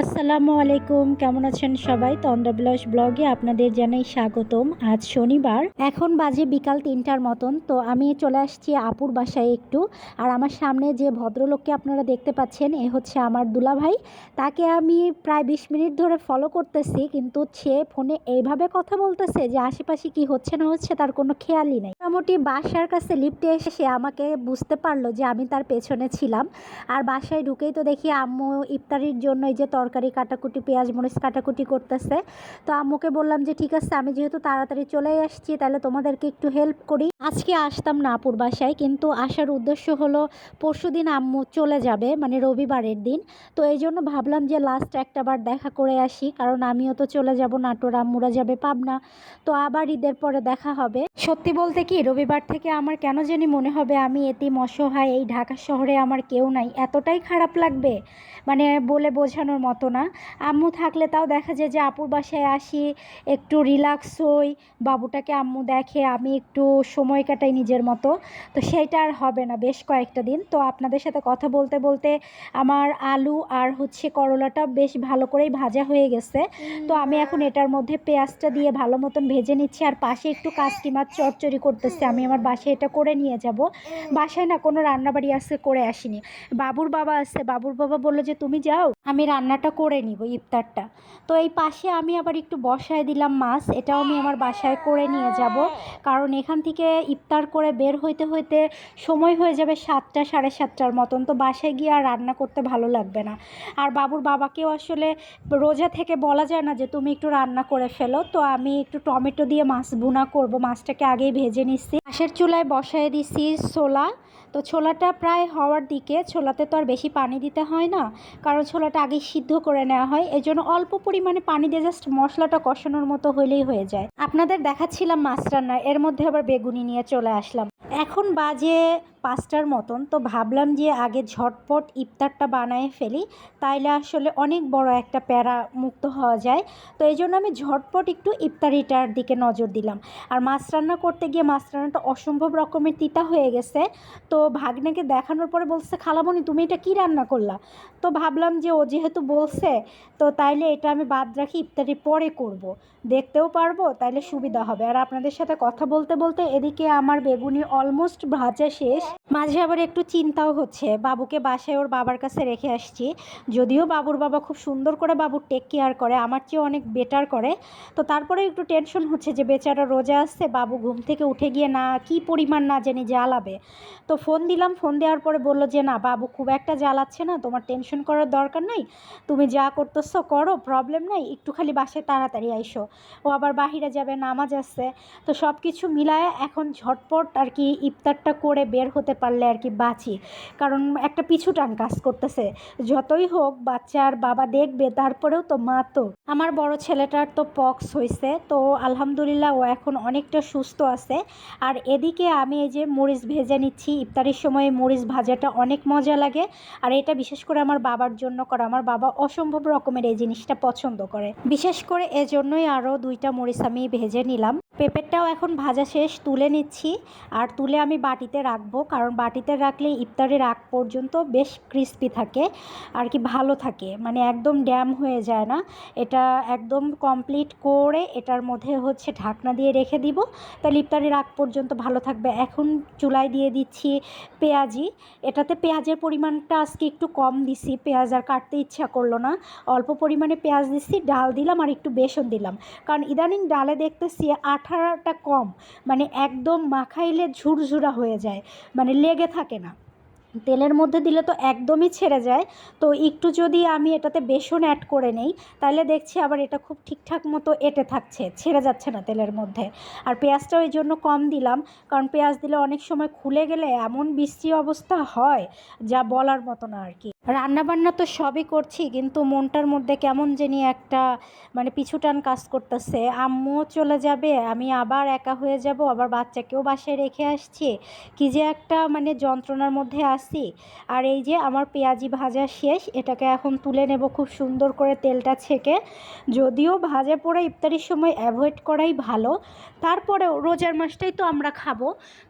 আসসালামু আলাইকুম, কেমন আছেন সবাই? তন্দ্রা বিলাস ব্লগে আপনাদের জানাই স্বাগতম। আজ শনিবার, এখন বাজে বিকাল তিনটার মতন, তো আমি চলে আসছি আপুর বাসায় একটু। আর আমার সামনে যে ভদ্রলোককে আপনারা দেখতে পাচ্ছেন, এ হচ্ছে আমার দুলাভাই। তাকে আমি প্রায় বিশ মিনিট ধরে ফলো করতেছি, কিন্তু সে ফোনে এইভাবে কথা বলতেছে যে আশেপাশে কি হচ্ছে না হচ্ছে তার কোনো খেয়ালই নেই। মোটামুটি বাসার কাছে লিফটে এসে সে আমাকে বুঝতে পারল যে আমি তার পেছনে ছিলাম। আর বাসায় ঢুকেই তো দেখি আম্মু ইফতারির জন্য এই যে তরকারি, কাটাকুটি, পেঁয়াজ, মরিচ কাটাকুটি করতেছে। তো আম্মুকে বললাম যে, ঠিক আছে, আমি যেহেতু তাড়াতাড়ি চলে আসছি, তাহলে তোমাদেরকে একটু হেল্প করি। আজকে আসতাম না আপুর বাসায়, কিন্তু আসার উদ্দেশ্য হলো পরশু দিন আম্মু চলে যাবে মানে রবিবারের দিন। তো এই জন্য ভাবলাম যে লাস্ট একটা বার দেখা করে আসি, কারণ আমিও তো চলে যাব, নাটোর আম্মুরা যাবে পাবনা। তো আবার ঈদের পরে দেখা হবে। সত্যি বলতে কি, রবিবার থেকে আমার কেন জানি মনে হবে, আমি এতিম, অসহায়, এই ঢাকা শহরে আমার কেউ নাই। এতটাই খারাপ লাগবে। মানে বলে বোঝানোর মতো না। আম্মু থাকলে তাও দেখা যায় যে আপুর বাসায় আসি একটু রিল্যাক্স হই বাবুটাকে আম্মু দেখে আমি একটু সময় কাটাই নিজের মতো। তো সেইটা আর হবে না বেশ কয়েকটা দিন। তো আপনাদের সাথে কথা বলতে বলতে আমার আলু আর হচ্ছে করলাটা বেশ ভালো করেই ভাজা হয়ে গেছে। তো আমি এখন এটার মধ্যে পেঁয়াজটা দিয়ে ভালো মতন ভেজে নিচ্ছি আর পাশে একটু কাস্কি মাছ চচ্চড়ি করতেছে। আমি আমার বাসায় এটা করে নিয়ে যাব। বাসায় না কোনো রান্নাবাড়ি আছে করে আসিনি। বাবুর বাবা আছে বাবুর বাবা বলল যে তুমি যাও, আমি রান্নাটা করে নিব ইফতারটা। তো এই পাশে আমি আবার একটু বসায় দিলাম মাছ, এটাও আমি আমার বাসায় করে নিয়ে যাব। কারণ এখান থেকে ইফতার করে বের হইতে হইতে সময় হয়ে যাবে সাতটা, সাড়ে সাতটার মতন। তো বাসায় গিয়ে আর রান্না করতে ভালো লাগবে না। আর বাবুর বাবাকেও আসলে রোজা থেকে বলা যায় না যে তুমি একটু রান্না করে ফেলো। তো আমি একটু টমেটো দিয়ে মাছ ভুনা করব, মাছটাকে আগেই ভেজে নিচ্ছি। পাশের চুলায় বসায় দিছি ছোলা। তো ছোলাটা প্রায় হওয়ার দিকে ছোলাতে তো আর বেশি পানি দিতে হয় না, কারণ ছোলাটা আগে সিদ্ধ করে নেওয়া হয় এই জন্য অল্প পরিমাণে পানি দিয়ে জাস্ট মশলাটা কষানোর মতো হলেই হয়ে যায়। আপনাদের দেখাচ্ছিলাম মাছ রান্না, এর মধ্যে আবার বেগুনি নিয়ে চলে আসলাম। এখন বাজে পাঁচটার মতন। তো ভাবলাম যে আগে ঝটপট ইফতারটা বানায় ফেলি, তাইলে আসলে অনেক বড় একটা প্যারা মুক্ত হওয়া যায়। তো এই জন্য আমি ঝটপট একটু ইফতারিটার দিকে নজর দিলাম। আর মাছ রান্না করতে গিয়ে মাছ রান্নাটা অসম্ভব রকমের তিতা হয়ে গেছে। তো ভাগ্নেকে দেখানোর পরে বলছে, খালামণি, তুমি এটা কি রান্না করলা? তো ভাবলাম যে ও যেহেতু বলছে, তো তাইলে এটা আমি বাদ রাখি, ইফতারি পরে করব। দেখতেও পারব, তাইলে সুবিধা হবে। আর আপনাদের সাথে কথা বলতে বলতে এদিকে আমার বেগুনি অলমোস্ট ভাজা শেষ। মাঝে আবার একটু চিন্তাও হচ্ছে। বাবুকে বাসায় ওর বাবার কাছে রেখে আসছি। যদিও বাবুর বাবা খুব সুন্দর করে বাবুর টেক কেয়ার করে, আমার চেয়ে অনেক বেটার করে। তো তারপরে একটু টেনশন হচ্ছে যে বেচারা রোজা আসছে, বাবু ঘুম থেকে উঠে গিয়ে না কি পরিমাণ না জানি জ্বালাবে। তো ফোন দিলাম ফোন দেওয়ার পরে বলল যে, না, বাবু খুব একটা জ্বালাচ্ছে না, তোমার টেনশন করার দরকার নাই। তুমি যা করতেছো করো প্রবলেম নাই, একটু খালি বাসায় তাড়াতাড়ি আইসো। ও আবার বাহিরে যাবে, নামাজ আসছে। তো সব কিছু মিলায় এখন ঝটপট আর কি ইফতারটা করে বের হতে পারলে আর কি বাঁচি। কারণ একটা পিছু টান কাজ করতেছে। যতই হোক, বাচ্চার বাবা দেখবে, তারপরেও তো মা তো। আমার বড় ছেলেটার তো পক্স হয়েছে তো আলহামদুলিল্লাহ ও এখন অনেকটা সুস্থ আছে। আর এদিকে আমি এই যে মরিচ ভেজে নিচ্ছি, ইফতারির সময় মরিচ ভাজাটা অনেক মজা লাগে। আর এটা বিশেষ করে আমার বাবার জন্য করা। আমার বাবা অসম্ভব রকমের এই জিনিসটা পছন্দ করে। বিশেষ করে এজন্যই আরও দুইটা মরিচ আমি ভেজে নিলাম। পেঁপেরটাও এখন ভাজা শেষ, তুলে নিচ্ছি। আর তুলে আমি বাটিতে রাখব। কারণ বাটিতে রাখলে ইফতারের আগ পর্যন্ত বেশ ক্রিস্পি থাকে আর কি ভালো থাকে। মানে একদম ড্যাম হয়ে যায় না। এটা একদম কমপ্লিট করে এটার মধ্যে হচ্ছে ঢাকনা দিয়ে রেখে দিব। তাহলে ইফতারের আগ পর্যন্ত ভালো থাকবে। এখন চুলায় দিয়ে দিচ্ছি পেঁয়াজি। এটাতে পেঁয়াজের পরিমাণটা আজকে একটু কম দিছি। পেঁয়াজ আর কাটতে ইচ্ছা করল না। অল্প পরিমাণে পেঁয়াজ দিচ্ছি ডাল দিলাম আর একটু বেসন দিলাম। কারণ ইদানিং ডালে দেখতেছি আঠাটা কম। মানে একদম মাখাইলে ঝুরঝুরা হয়ে যায়। মানে লেগে থাকে না। তেলের মধ্যে দিলে তো একদমই ছেড়ে যায়। তো একটু যদি আমি এটাতে বেসন অ্যাড করে নেই তাহলে দেখছি আবার এটা খুব ঠিকঠাক মতো এটে থাকছে, ছেড়ে যাচ্ছে না তেলের মধ্যে। আর পেঁয়াজটা ওই জন্য কম দিলাম, কারণ পেঁয়াজ দিলে অনেক সময় খুলে গেলে এমন বৃষ্টি অবস্থা হয়, যা বলার মতো না আর কি। রান্নাবান্না তো সবই করছি, কিন্তু মনটার মধ্যে কেমন জানি একটা মানে পিছুটান কাজ করতেছে। আম্মুও চলে যাবে, আমি আবার একা হয়ে যাব, আবার বাচ্চাকেও বাসায় রেখে আসছি। কি যে একটা মানে যন্ত্রণার মধ্যে আসি আর এই যে আমার পেঁয়াজি ভাজা শেষ, এটাকে এখন তুলে নেব খুব সুন্দর করে তেলটা ছেঁকে। যদিও ভাজা পোড়া ইফতারির সময় অ্যাভয়েড করাই ভালো। তারপরেও রোজার মাসটাই তো আমরা খাব।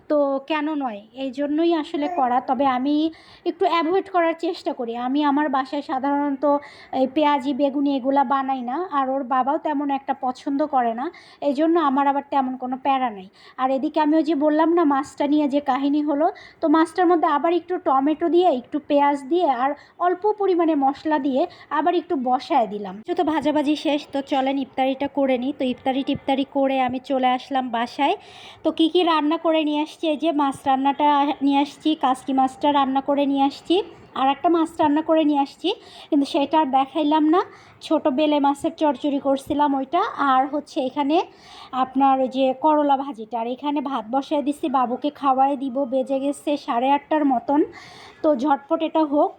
তো কেন নয়? এই জন্যই আসলে করা। তবে আমি একটু অ্যাভয়েড করার চেষ্টা করি। আমি আমার বাসায় সাধারণত এই পেঁয়াজি, বেগুনি এগুলা বানাই না। আর ওর বাবাও তেমন একটা পছন্দ করে না। এই জন্য আমার আবার তেমন কোনো প্যারা নেই। আর এদিকে আমি ওই যে বললাম না, মাছটা নিয়ে যে কাহিনী হলো, তো মাছটার মধ্যে আবার একটু টমেটো দিয়ে, একটু পেঁয়াজ দিয়ে আর অল্প পরিমাণে মশলা দিয়ে আবার একটু বসায় দিলাম। যত ভাজাভাজি শেষ, তো চলেন ইফতারিটা করে নিই। তো ইফতারি টিফতারি করে আমি চলে আসলাম বাসায়। তো কি কি রান্না করে নিয়ে আসছি? এই যে মাছ রান্নাটা নিয়ে আসছি, কাসকি মাছটা রান্না করে নিয়ে আসছি। আর একটা মাছ রান্না করে নিয়ে আসছি, কিন্তু সেটা আর দেখাইলাম না। ছোট বেলে মাছের চচ্চড়ি করছিলাম ওইটা, আর হচ্ছে এখানে আপনার ওই যে করলা ভাজিটা। আর এখানে ভাত বসায় দিচ্ছি বাবুকে খাওয়াই দিব, বেজে গেছে সাড়ে আটটার মতন। তো ঝটপট এটা হোক।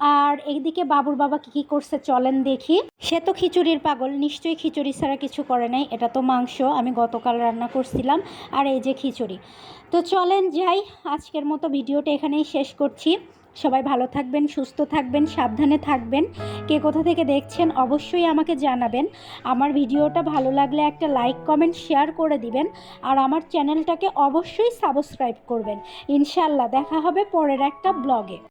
আর এইদিকে বাবুর বাবা কী কী করছে চলেন দেখি। সে তো খিচুড়ির পাগল, নিশ্চয়ই খিচুড়ি ছাড়া কিছু করে নাই, এটা তো মাংস, আমি গতকাল রান্না করছিলাম, আর এই যে খিচুড়ি। তো চলেন যাই, আজকের মতো ভিডিওটা এখানেই শেষ করছি। সবাই ভালো থাকবেন, সুস্থ থাকবেন, সাবধানে থাকবেন। কে কোথা থেকে দেখছেন অবশ্যই আমাকে জানাবেন। আমার ভিডিওটা ভালো লাগলে একটা লাইক, কমেন্ট, শেয়ার করে দিবেন। আর আমার চ্যানেলটাকে অবশ্যই সাবস্ক্রাইব করবেন। ইনশাল্লাহ দেখা হবে পরের একটা ব্লগে।